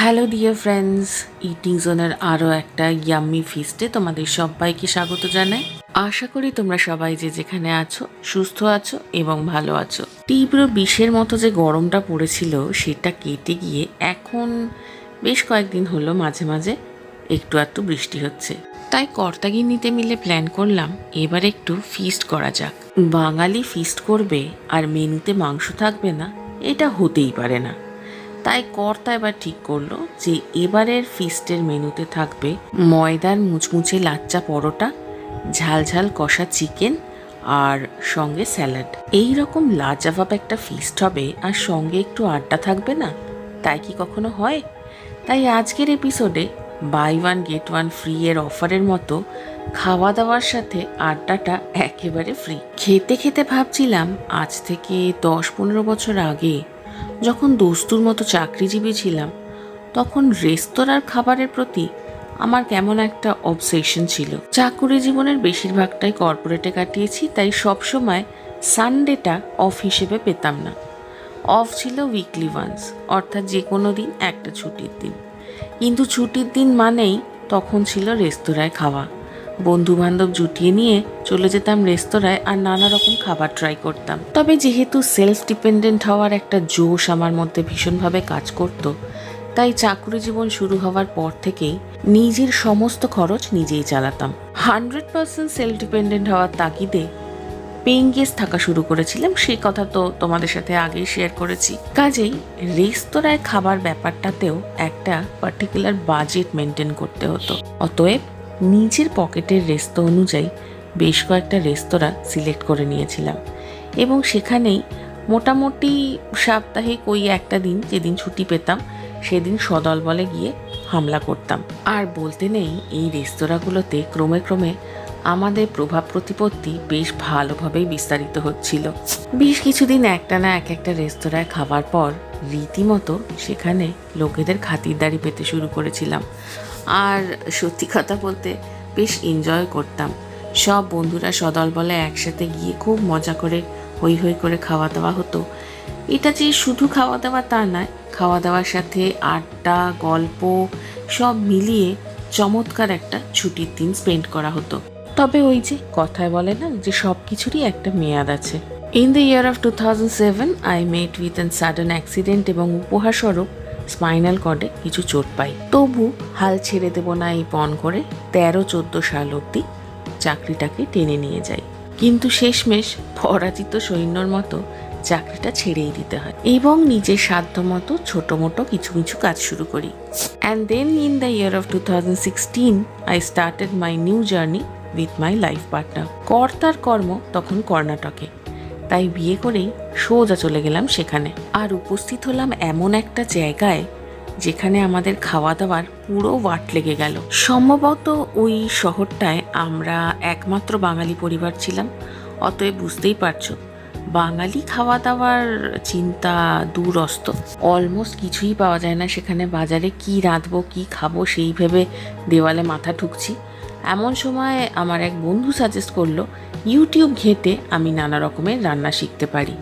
Hello dear friends eating জোনের আরও একটা ইয়াম্মি ফিস্টে তোমাদের সবাইকে স্বাগত জানাই। আশা করি তোমরা সবাই যে যেখানে আছো, সুস্থ আছো এবং ভালো আছো। তীব্র বিষের মতো যে গরমটা পড়েছিল, সেটা কেটে গিয়ে এখন বেশ কয়েকদিন হলো মাঝে মাঝে একটু একটু বৃষ্টি হচ্ছে। তাই কর্তাগিন্নিতে মিলে প্ল্যান করলাম, এবার একটু ফিস্ট করা যাক। বাঙালি ফিস্ট করবে আর মেনুতে মাংস থাকবে না, এটা হতেই পারে না। তাই কর্তা এবার ঠিক করল যে এবারের ফিস্টের মেনুতে থাকবে ময়দার মুচমুচে লাচ্চা পরোটা ঝাল ঝাল কষা চিকেন আর সঙ্গে স্যালাড এই রকম লাজবাব একটা ফিস্ট হবে আর সঙ্গে একটু আড্ডা থাকবে না? তাই কি কখনো হয়? তাই আজকের এপিসোডে buy one get one free এর অফারের মতো খাওয়া দাওয়ার সাথে আড্ডাটা একেবারে ফ্রি খেতে খেতে ভাবছিলাম আজ থেকে দশ পনেরো বছর আগে যখন দোস্তুর মতো চাকরিজীবী ছিলাম, তখন রেস্তোরাঁর খাবারের প্রতি আমার কেমন একটা অবসেশন ছিল। চাকুরি জীবনের বেশিরভাগটাই কর্পোরেটে কাটিয়েছি, তাই সবসময় সানডেটা অফ হিসেবে পেতাম না। অফ ছিল উইকলি ওয়ান্স অর্থাৎ যে কোনো দিন একটা ছুটির দিন। কিন্তু ছুটির দিন মানেই তখন ছিল রেস্তোরাঁয় খাওয়া। বন্ধু বান্ধব জুটিয়ে নিয়ে চলে যেতাম রেস্তোরাঁয় আর নানা রকম খাবার ট্রাই করতাম। তবে যেহেতু সেলফ ডিপেন্ডেন্ট হওয়ার একটা জোশ আমার মধ্যে ভীষণভাবে কাজ করত, তাই চাকরি জীবন শুরু হওয়ার পর থেকেই নিজের সমস্ত খরচ নিজেই চালাতাম। হান্ড্রেড পার্সেন্ট সেলফ ডিপেন্ডেন্ট হওয়ার তাগিদে পেইং গেস্ট থাকা শুরু করেছিলাম, সেই কথা তো তোমাদের সাথে আগেই শেয়ার করেছি। কাজেই রেস্তোরাঁয় খাবার ব্যাপারটাতেও একটা পার্টিকুলার বাজেট মেনটেন করতে হতো। অতএব নিজের পকেটের রেস্তো অনুযায়ী বেশ কয়েকটা রেস্তোরাঁ সিলেক্ট করে নিয়েছিলাম। এবং সেখানেই মোটামুটি সাপ্তাহিক ওই একটা দিন যেদিন ছুটি পেতাম, সেদিন সদল বলে গিয়ে হামলা করতাম। আর বলতে নেই, এই রেস্তোরাঁগুলোতে ক্রমে ক্রমে আমাদের প্রভাব প্রতিপত্তি বেশ ভালোভাবেই বিস্তারিত হচ্ছিল। বেশ কিছুদিন একটা না এক একটা রেস্তোরাঁয় খাবার পর রীতিমতো সেখানে লোকেদের খাতিরদারি পেতে শুরু করেছিলাম। আর সত্যি কথা বলতে বেশ এনজয় করতাম। সব বন্ধুরা সদল বলে একসাথে গিয়ে খুব মজা করে হই হই করে খাওয়া দাওয়া হতো। এটা যে শুধু খাওয়া দাওয়া তা নয় খাওয়া দাওয়ার সাথে আড্ডা, গল্প সব মিলিয়ে চমৎকার একটা ছুটির দিন স্পেন্ড করা হতো। তবে ওই যে কথায় বলে না যে সব কিছুরই একটা মেয়াদ আছে। In the year of two thousand seven I met with an sudden accident এবং উপহারস্বরূপ স্পাইনাল কর্ডে কিছু চোট পাই। তবু হাল ছেড়ে দেব না এই পণ করে তেরো, চোদ্দ সাল অবধি চাকরিটাকে টেনে নিয়ে যাই। কিন্তু শেষমেশ পরাজিত সৈন্যর মতো চাকরিটা ছেড়েই দিতে হয় এবং নিজের সাধ্য মতো ছোটো মোটো কিছু কিছু কাজ শুরু করি। And then in the year of two thousand sixteen I started my new journey with my life partner কর্তার কর্ম তখন কর্ণাটকে। তাই বিয়ে করেই সোজা চলে গেলাম সেখানে। আর উপস্থিত হলাম এমন একটা জায়গায় যেখানে আমাদের খাওয়া দাওয়ার পুরো ওয়াট লেগে গেল। সম্ভবত ওই শহরটায় আমরা একমাত্র বাঙালি পরিবার ছিলাম, অতএব বুঝতেই পারছ। বাঙালি খাওয়া দাওয়ার চিন্তা দূরস্ত। অলমোস্ট কিছুই পাওয়া যায় না সেখানে বাজারে কি রাঁধবো, কি খাব সেই ভেবে দেওয়ালে মাথা ঠুকছি। এমন সময় আমার এক বন্ধু সাজেস্ট করল ইউটিউব ঘেঁটে আমি নানা রকমের রান্না শিখতে পারি।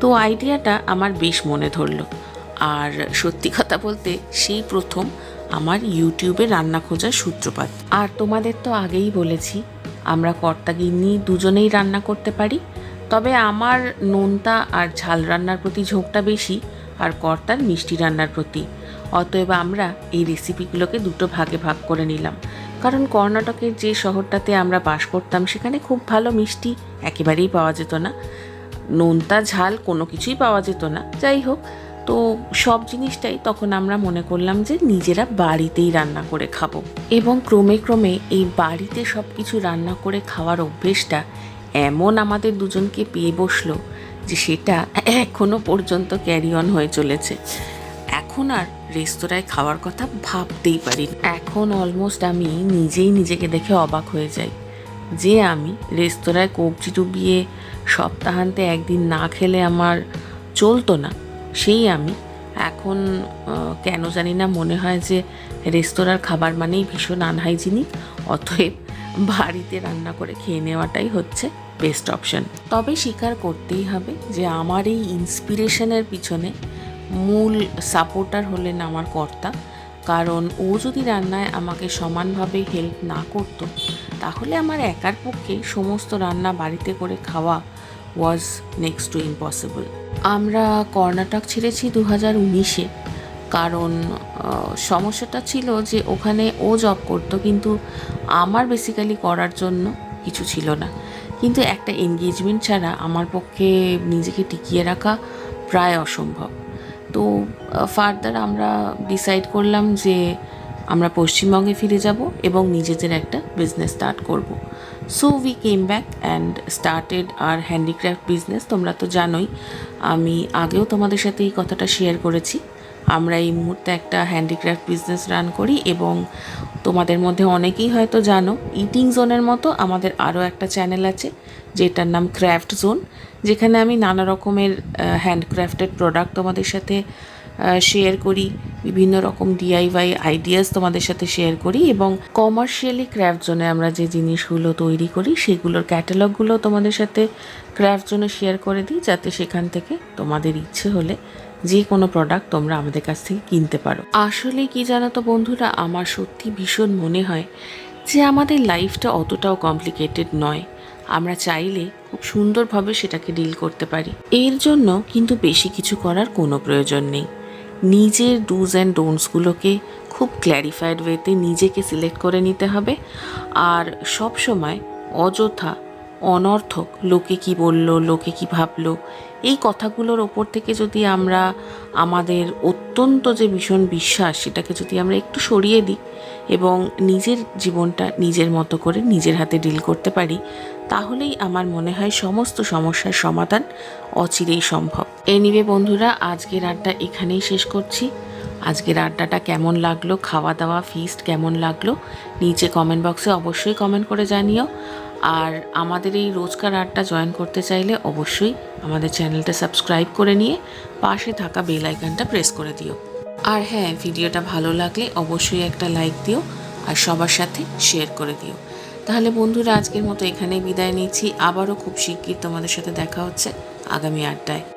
তো আইডিয়াটা আমার বেশ মনে ধরলো। আর সত্যি কথা বলতে সেই প্রথম আমার ইউটিউবে রান্না খোঁজার সূত্রপাত। আর তোমাদের তো আগেই বলেছি, আমরা কর্তাগিন্নি দুজনেই রান্না করতে পারি। তবে আমার নোনতা আর ঝাল রান্নার প্রতি ঝোঁকটা বেশি আর কর্তার মিষ্টি রান্নার প্রতি। অতএব আমরা এই রেসিপিগুলোকে দুটো ভাগে ভাগ করে নিলাম। কারণ কর্ণাটকের যে শহরটাতে আমরা বাস করতাম, সেখানে খুব ভালো মিষ্টি একেবারেই পাওয়া যেত না। নোনতা ঝাল কোনো কিছুই পাওয়া যেত না। যাই হোক, তো সব জিনিসটাই তখন আমরা মনে করলাম যে নিজেরা বাড়িতেই রান্না করে খাব। এবং ক্রমে ক্রমে এই বাড়িতে সব কিছু রান্না করে খাওয়ার অভ্যেসটা এমন আমাদের দুজনকে পেয়ে বসল যে সেটা এখনও পর্যন্ত ক্যারি অন হয়ে চলেছে। এখন আর রেস্তোরাঁয় খাওয়ার কথা ভাবতেই পারি। এখন অলমোস্ট আমি নিজেই নিজেকে দেখে অবাক হয়ে যাই যে আমি রেস্তোরাঁয় কবজি ডুবিয়ে সপ্তাহান্তে একদিন না খেলে আমার চলতো না সেই আমি এখন কেন জানি না মনে হয় যে রেস্তোরাঁর খাবার মানেই ভীষণ আনহাইজিনিক অতএব বাড়িতে রান্না করে খেয়ে নেওয়াটাই হচ্ছে বেস্ট অপশন তবে স্বীকার করতেই হবে যে আমার এই ইন্সপিরেশনের পিছনে মূল সাপোর্টার হলেন আমার কর্তা। কারণ ও যদি রান্নায় আমাকে সমানভাবে হেল্প না করতো, তাহলে আমার একার পক্ষে সমস্ত রান্না বাড়িতে করে খাওয়া ওয়াজ নেক্সট টু ইম্পসিবল আমরা কর্ণাটক ছেড়েছি দু হাজার উনিশে, কারণ সমস্যাটা ছিল যে ওখানে ও জব করতো, কিন্তু আমার বেসিক্যালি করার জন্য কিছু ছিল না। কিন্তু একটা এনগেজমেন্ট ছাড়া আমার পক্ষে নিজেকে টিকিয়ে রাখা প্রায় অসম্ভব। তো ফার্দার আমরা ডিসাইড করলাম যে আমরা পশ্চিমবঙ্গে ফিরে যাব এবং নিজেদের একটা বিজনেস স্টার্ট করব। So we came back and started our handicraft business তোমরা তো জানোই, আমি আগেও তোমাদের সাথে এই কথাটা শেয়ার করেছি। আমরা এই মুহূর্তে একটা হ্যান্ডিক্রাফ্ট বিজনেস রান করি এবং তোমাদের মধ্যে অনেকেই হয়তো জানো ইটিং জোনের মতো আমাদের আরও একটা চ্যানেল আছে, যেটার নাম ক্র্যাফট জোন যেখানে আমি নানা রকমের হ্যান্ডক্রাফটেড প্রোডাক্ট তোমাদের সাথে শেয়ার করি, বিভিন্ন রকম ডিআইওয়াই আইডিয়াস তোমাদের সাথে শেয়ার করি এবং কমার্শিয়ালি ক্র্যাফট জোনে আমরা যে জিনিসগুলো তৈরি করি, সেগুলোর ক্যাটালগুলো তোমাদের সাথে ক্র্যাফট জোনে শেয়ার করে দিই, যাতে সেখান থেকে তোমাদের ইচ্ছে হলে যে কোনো প্রোডাক্ট তোমরা আমাদের কাছ থেকে কিনতে পারো। আসলে কি জানো তো বন্ধুরা, আমার সত্যি ভীষণ মনে হয় যে আমাদের লাইফটা অতটাও কমপ্লিকেটেড নয়। আমরা চাইলে খুব সুন্দরভাবে সেটাকে ডিল করতে পারি। এর জন্য কিন্তু বেশি কিছু করার কোনো প্রয়োজন নেই। নিজের ডুজ অ্যান্ড ডোন্টসগুলোকে খুব ক্ল্যারিফাইড ওয়েতে নিজেকে সিলেক্ট করে নিতে হবে। আর সব সময় অযথা অনর্থক, লোকে কি বলল, লোকে কি ভাবলো, এই কথাগুলোর ওপর থেকে যদি আমরা আমাদের অত্যন্ত যে ভীষণ বিশ্বাস, সেটাকে যদি আমরা একটু সরিয়ে দিই এবং নিজের জীবনটা নিজের মতো করে নিজের হাতে ডিল করতে পারি, তাহলেই আমার মনে হয় সমস্ত সমস্যার সমাধান অচিরেই সম্ভব। এনিবে বন্ধুরা, আজকের আড্ডা এখানেই শেষ করছি। আজকের আড্ডাটা কেমন লাগল খাওয়া দাওয়া ফিস্ট কেমন লাগল, নিচে কমেন্ট বক্সে অবশ্যই কমেন্ট করে জানিও। আর আমাদের এই রোজকার আর্টটা জয়েন করতে চাইলে অবশ্যই আমাদের চ্যানেলটা সাবস্ক্রাইব করে নিয়ে পাশে থাকা বেল আইকনটা প্রেস করে দিও। আর হ্যাঁ ভিডিওটা ভালো লাগলে অবশ্যই একটা লাইক দিও আর সবার সাথে শেয়ার করে দিও। তাহলে বন্ধুরা, আজকের মতো এখানেই বিদায় নিচ্ছি। আবারও খুব শিগগির তোমাদের সাথে দেখা হচ্ছে আগামী আড্ডায়।